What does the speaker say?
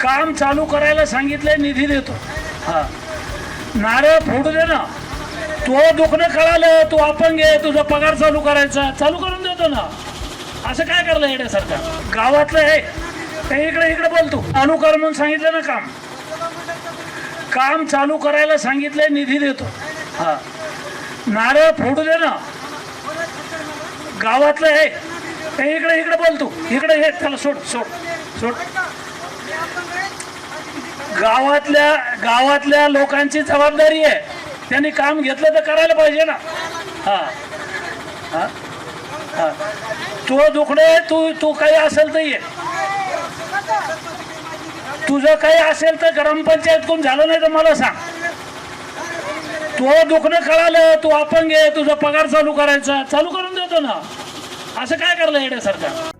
काम चालू करायला सांगितलंय निधी देतो. हा. नारळ फोडू दे ना. तो दुखणं कळालं तू अपंग आहे तुझा पगार चालू करायचा. चालू करून देतो ना. असं काय करलं येण्यासारखं गावातलं हे. ते इकडे इकडे बोलतो चालू कर म्हणून सांगितलं ना काम. काम चालू करायला सांगितलंय निधी देतो. हा. नारळ फोडू दे ना. गावातलं हे. ते इकडे इकडे बोलतो इकडे हे त्याला सोड सोड सोड. गावातल्या गावातल्या लोकांची जबाबदारी आहे. त्यांनी काम घेतलं तर करायला पाहिजे ना. हा. हा. तो दुखणे तू तू काही असेल तर ये. तुझं काही असेल तर ग्रामपंचायत कोण झालं नाही तर मला सांग. तो दुखणं कळालं तू अपंग आहे तुझा पगार चालू करायचा. चालू करून देतो ना. असं काय करलं येण्यासारखं